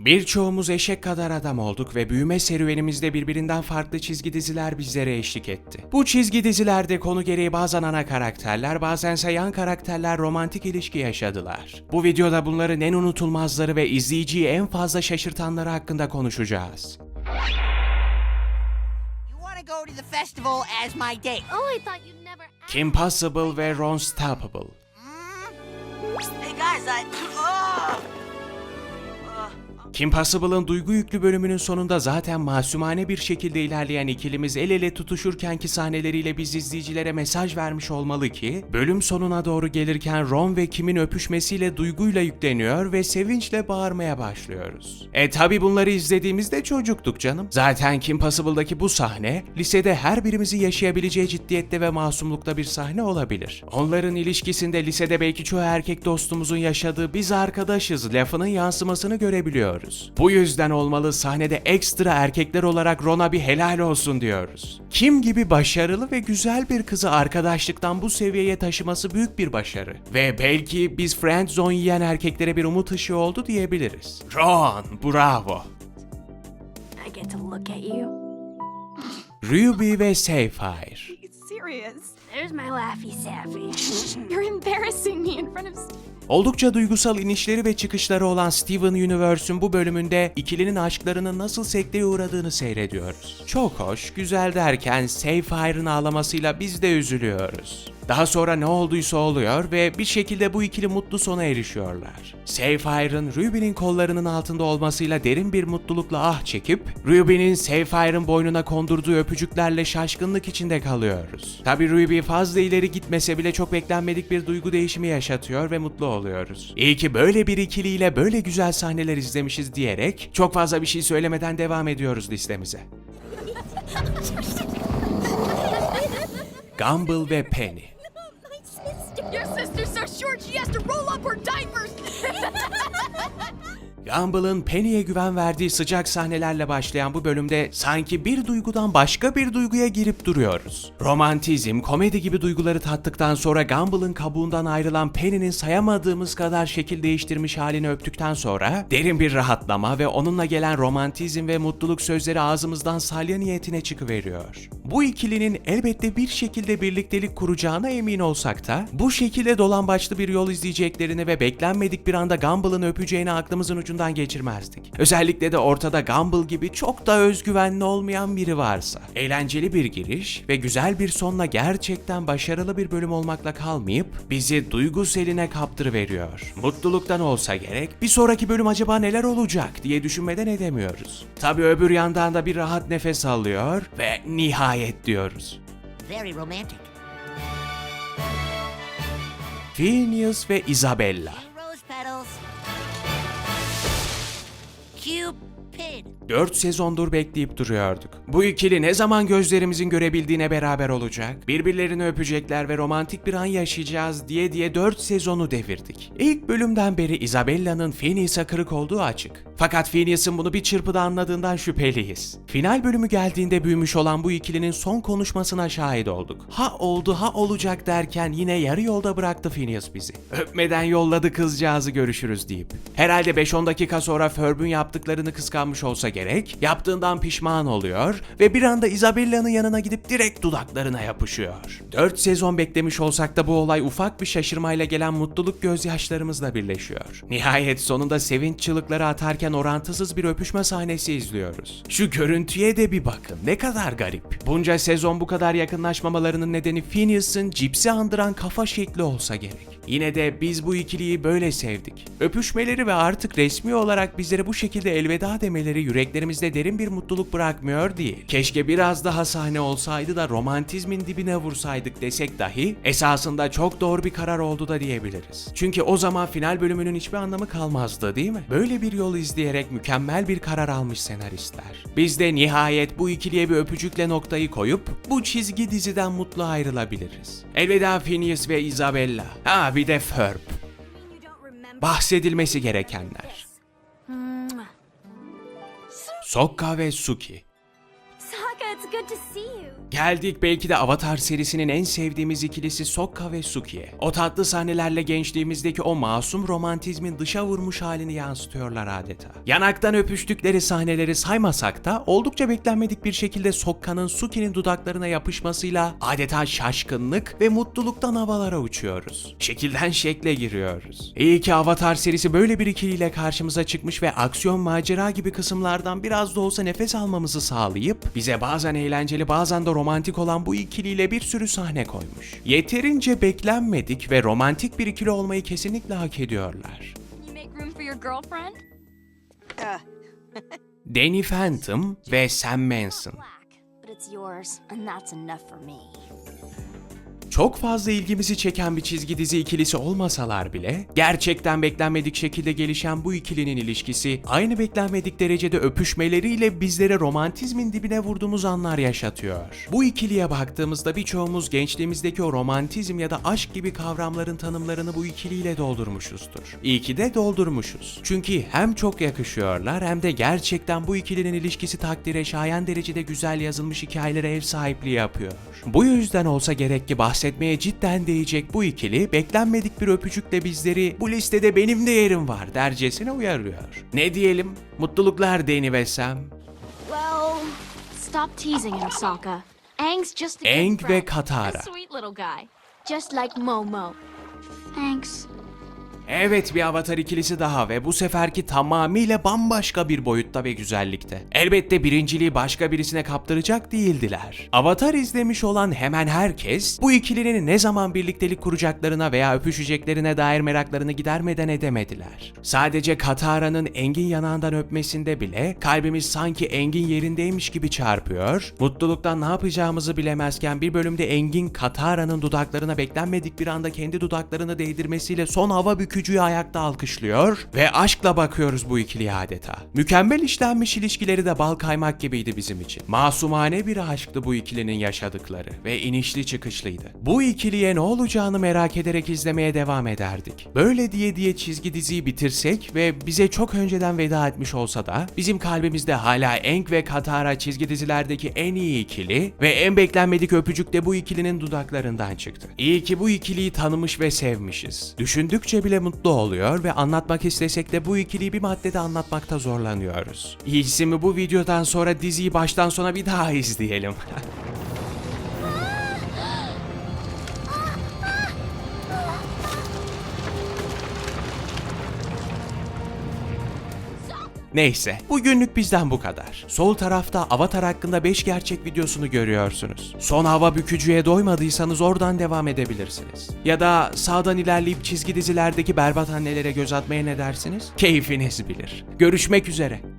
Birçoğumuz eşek kadar adam olduk ve büyüme serüvenimizde birbirinden farklı çizgi diziler bizlere eşlik etti. Bu çizgi dizilerde konu gereği bazen ana karakterler, bazense yan karakterler romantik ilişki yaşadılar. Bu videoda bunların en unutulmazları ve izleyiciyi en fazla şaşırtanları hakkında konuşacağız. Oh. Kim Possible ve Ron Stoppable. Hey guys, I. Kim Possible'ın duygu yüklü bölümünün sonunda zaten masumane bir şekilde ilerleyen ikilimiz el ele tutuşurkenki sahneleriyle biz izleyicilere mesaj vermiş olmalı ki, bölüm sonuna doğru gelirken Ron ve Kim'in öpüşmesiyle duyguyla yükleniyor ve sevinçle bağırmaya başlıyoruz. E tabi bunları izlediğimizde çocuktuk canım. Zaten Kim Possible'daki bu sahne, lisede her birimizin yaşayabileceği ciddiyette ve masumlukta bir sahne olabilir. Onların ilişkisinde lisede belki çoğu erkek dostumuzun yaşadığı biz arkadaşız lafının yansımasını görebiliyoruz. Bu yüzden olmalı sahnede ekstra erkekler olarak Ron'a bir helal olsun diyoruz. Kim gibi başarılı ve güzel bir kızı arkadaşlıktan bu seviyeye taşıması büyük bir başarı. Ve belki biz friend zone yiyen erkeklere bir umut ışığı oldu diyebiliriz. Ron, bravo. I get to look at you. Ruby ve Sapphire. There's my laughy sappy. You're embarrassing me in front of. Oldukça duygusal inişleri ve çıkışları olan Steven Universe'ün bu bölümünde ikilinin aşklarının nasıl sekteye uğradığını seyrediyoruz. Çok hoş, güzel derken Sapphire'ın ağlamasıyla biz de üzülüyoruz. Daha sonra ne olduysa oluyor ve bir şekilde bu ikili mutlu sona erişiyorlar. Sapphire'ın Ruby'nin kollarının altında olmasıyla derin bir mutlulukla ah çekip, Ruby'nin Sapphire'ın boynuna kondurduğu öpücüklerle şaşkınlık içinde kalıyoruz. Tabi Ruby fazla ileri gitmese bile çok beklenmedik bir duygu değişimi yaşatıyor ve mutlu oluyoruz. İyi ki böyle bir ikiliyle böyle güzel sahneler izlemişiz diyerek çok fazla bir şey söylemeden devam ediyoruz listemize. Gumball ve Penny. Your sister's so short she has to roll up her diapers. Gumball'ın Penny'e güven verdiği sıcak sahnelerle başlayan bu bölümde sanki bir duygudan başka bir duyguya girip duruyoruz. Romantizm, komedi gibi duyguları tattıktan sonra Gumball'ın kabuğundan ayrılan Penny'nin sayamadığımız kadar şekil değiştirmiş halini öptükten sonra derin bir rahatlama ve onunla gelen romantizm ve mutluluk sözleri ağzımızdan salya niyetine çıkıveriyor. Bu ikilinin elbette bir şekilde birliktelik kuracağına emin olsak da bu şekilde dolambaçlı bir yol izleyeceklerini ve beklenmedik bir anda Gumball'ın öpeceğini aklımızın ucundan geçirmezdik. Özellikle de ortada Gumball gibi çok da özgüvenli olmayan biri varsa. Eğlenceli bir giriş ve güzel bir sonla gerçekten başarılı bir bölüm olmakla kalmayıp bizi duygu seline kaptırıveriyor. Mutluluktan olsa gerek bir sonraki bölüm acaba neler olacak diye düşünmeden edemiyoruz. Tabi öbür yandan da bir rahat nefes alıyor ve nihayet diyoruz. Very romantic. Phineas ve Isabella. Cupid. 4 sezondur bekleyip duruyorduk. Bu ikili ne zaman gözlerimizin görebildiğine beraber olacak? Birbirlerini öpecekler ve romantik bir an yaşayacağız diye diye 4 sezonu devirdik. İlk bölümden beri Isabella'nın Phineas'a kırık olduğu açık. Fakat Phineas'ın bunu bir çırpıda anladığından şüpheliyiz. Final bölümü geldiğinde büyümüş olan bu ikilinin son konuşmasına şahit olduk. Ha oldu ha olacak derken yine yarı yolda bıraktı Phineas bizi. Öpmeden yolladı kızcağızı görüşürüz deyip. Herhalde 5-10 dakika sonra Ferb'ün yaptıklarını kıskanmış olsa gerek, yaptığından pişman oluyor ve bir anda Isabella'nın yanına gidip direkt dudaklarına yapışıyor. 4 sezon beklemiş olsak da bu olay ufak bir şaşırmayla gelen mutluluk gözyaşlarımızla birleşiyor. Nihayet sonunda sevinç çığlıkları atarken orantısız bir öpüşme sahnesi izliyoruz. Şu görüntüye de bir bakın. Ne kadar garip. Bunca sezon bu kadar yakınlaşmamalarının nedeni Phineas'ın cipsi andıran kafa şekli olsa gerek. Yine de biz bu ikiliyi böyle sevdik. Öpüşmeleri ve artık resmi olarak bizlere bu şekilde elveda demeleri yüreklerimizde derin bir mutluluk bırakmıyor değil. Keşke biraz daha sahne olsaydı da romantizmin dibine vursaydık desek dahi esasında çok doğru bir karar oldu da diyebiliriz. Çünkü o zaman final bölümünün hiçbir anlamı kalmazdı değil mi? Böyle bir yol izleyerek mükemmel bir karar almış senaristler. Biz de nihayet bu ikiliye bir öpücükle noktayı koyup bu çizgi diziden mutlu ayrılabiliriz. Elveda Phineas ve Isabella. Ha bir de Ferb. Bahsedilmesi gerekenler. Mwah. Sokka ve Suki. Good to see you. Geldik belki de Avatar serisinin en sevdiğimiz ikilisi Sokka ve Suki'ye. O tatlı sahnelerle gençliğimizdeki o masum romantizmin dışa vurmuş halini yansıtıyorlar adeta. Yanaktan öpüştükleri sahneleri saymasak da oldukça beklenmedik bir şekilde Sokka'nın Suki'nin dudaklarına yapışmasıyla adeta şaşkınlık ve mutluluktan havalara uçuyoruz. Şekilden şekle giriyoruz. İyi ki Avatar serisi böyle bir ikiliyle karşımıza çıkmış ve aksiyon macera gibi kısımlardan biraz da olsa nefes almamızı sağlayıp bize bazen eğlenceli bazen de romantik olan bu ikiliyle bir sürü sahne koymuş. Yeterince beklenmedik ve romantik bir ikili olmayı kesinlikle hak ediyorlar. Danny Phantom ve Sam Manson. Çok fazla ilgimizi çeken bir çizgi dizi ikilisi olmasalar bile gerçekten beklenmedik şekilde gelişen bu ikilinin ilişkisi aynı beklenmedik derecede öpüşmeleriyle bizlere romantizmin dibine vurduğumuz anlar yaşatıyor. Bu ikiliye baktığımızda birçoğumuz gençliğimizdeki o romantizm ya da aşk gibi kavramların tanımlarını bu ikiliyle doldurmuşuzdur. İyi ki de doldurmuşuz. Çünkü hem çok yakışıyorlar hem de gerçekten bu ikilinin ilişkisi takdire şayan derecede güzel yazılmış hikayelere ev sahipliği yapıyor. Bu yüzden olsa gerek ki bahsetmeye cidden değecek bu ikili beklenmedik bir öpücükle bizleri bu listede benim de yerim var dercesine uyarıyor. Ne diyelim? Mutluluklar Deni ve Sam. Well, stop teasing him, Sokka. Aang's just a Aang ve. Katara. Sweet little guy. Just like Momo. Thanks. Evet bir Avatar ikilisi daha ve bu seferki tamamıyla bambaşka bir boyutta ve güzellikte. Elbette birinciliği başka birisine kaptıracak değildiler. Avatar izlemiş olan hemen herkes bu ikilinin ne zaman birliktelik kuracaklarına veya öpüşeceklerine dair meraklarını gidermeden edemediler. Sadece Katara'nın Engin yanağından öpmesinde bile kalbimiz sanki Engin yerindeymiş gibi çarpıyor. Mutluluktan ne yapacağımızı bilemezken bir bölümde Engin Katara'nın dudaklarına beklenmedik bir anda kendi dudaklarını değdirmesiyle son hava bükücüyü ayakta alkışlıyor ve aşkla bakıyoruz bu ikiliye adeta. Mükemmel işlenmiş ilişkileri de bal kaymak gibiydi bizim için. Masumane bir aşktı bu ikilinin yaşadıkları ve inişli çıkışlıydı. Bu ikiliye ne olacağını merak ederek izlemeye devam ederdik. Böyle diye diye çizgi diziyi bitirsek ve bize çok önceden veda etmiş olsa da bizim kalbimizde hala Enk ve Katara çizgi dizilerdeki en iyi ikili ve en beklenmedik öpücük de bu ikilinin dudaklarından çıktı. İyi ki bu ikiliyi tanımış ve sevmişiz. Düşündükçe bile mutlu oluyor ve anlatmak istesek de bu ikiliyi bir maddede anlatmakta zorlanıyoruz. İyisi mi bu videodan sonra diziyi baştan sona bir daha izleyelim. Neyse, bugünlük bizden bu kadar. Sol tarafta Avatar hakkında 5 gerçek videosunu görüyorsunuz. Son hava bükücüye doymadıysanız oradan devam edebilirsiniz. Ya da sağdan ilerleyip çizgi dizilerdeki berbat annelere göz atmaya ne dersiniz? Keyfiniz bilir. Görüşmek üzere.